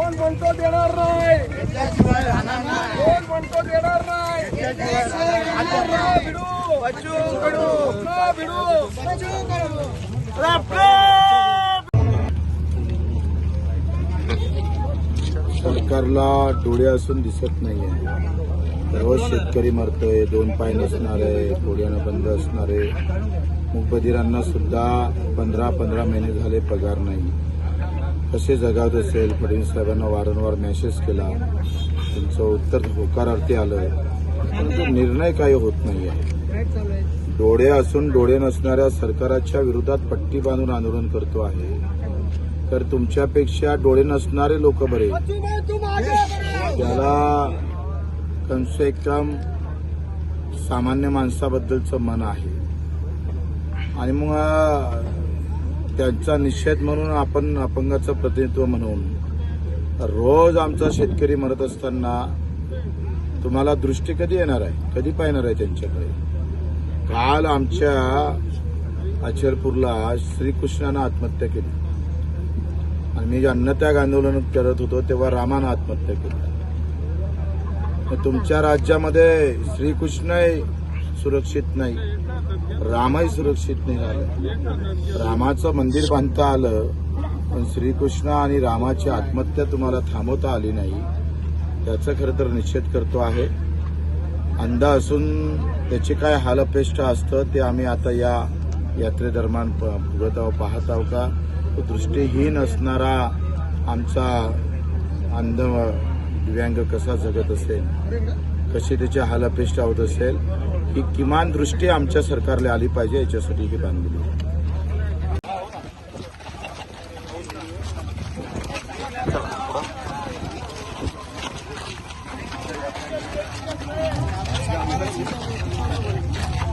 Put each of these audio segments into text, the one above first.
कोण म्हणतो देणार नाही? कोण म्हणतो देणार नाही? पुन्हा भिडू पुन्हा भिडू सरकारला डोळे असून दिसत नाहीये. रोज शेतकरी मरतोय दोन पाय नसणार आहे डोळ्यानं बंद असणार आहे. मुकबधिरांना सुद्धा पंधरा पंधरा महिने झाले पगार नाही. कसे जगावत असेल फडणवीस साहेबांना वारंवार मेसेज केला. त्यांचं उत्तर होकारार्थी आलं परंतु निर्णय काही होत नाही आहे डोळे असून डोळे नसणाऱ्या सरकाराच्या विरोधात पट्टी बांधून आंदोलन करतो आहे. तर तुमच्यापेक्षा डोळे नसणारे लोक बरे. त्याला कम से कम सामान्य माणसाबद्दलचं मन आहे. आणि मग त्यांचा निषेध म्हणून आपण अपंगाचं प्रतिनिधित्व म्हणून. रोज आमचा शेतकरी मरत असताना तुम्हाला दृष्टी कधी येणार आहे? कधी पाहणार आहे त्यांच्याकडे? काल आमच्या अचलपूरला श्रीकृष्णानं आत्महत्या केली. आणि मी जे अन्नत्याग आंदोलन करत होतो तेव्हा रामानं आत्महत्या केली. मग तुमच्या राज्यामध्ये श्रीकृष्ण सुरक्षित नाही. रामही सुरक्षित नाही राहिलं रामाचं मंदिर बांधता आलं पण श्रीकृष्ण आणि रामाची आत्महत्या तुम्हाला थांबवता आली नाही त्याचं खरं तर निषेध करतो आहे. अंध असून त्याची काय हालअपेष्टा असतं ते आम्ही आता या यात्रेदरम्यान प- भोगत आहोत पाहत आहोत का? तो दृष्टीहीन असणारा आमचा अंध दिव्यांग कसा जगत असेल? कशी त्याची हालअपेष्टा होत असेल? ही किमान दृष्टी आमच्या सरकारला आली पाहिजे याच्यासाठी ही बांधली you.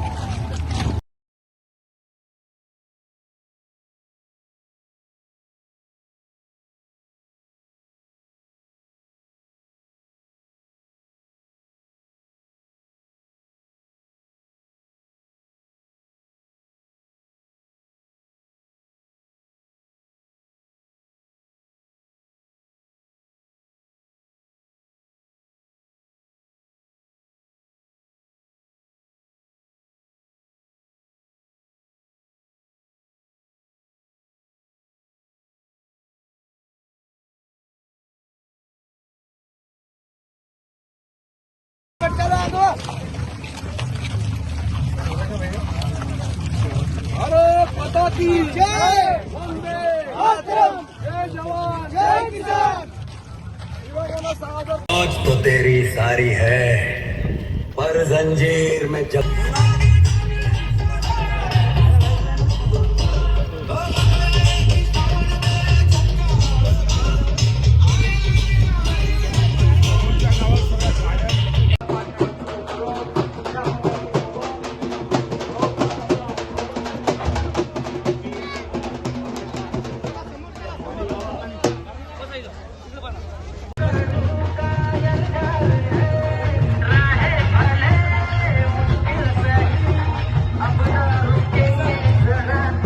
भारत माता की जय वंदे मातरम जय जवान जय किसान आज तो तेरी सारी है पर जंजीर में जब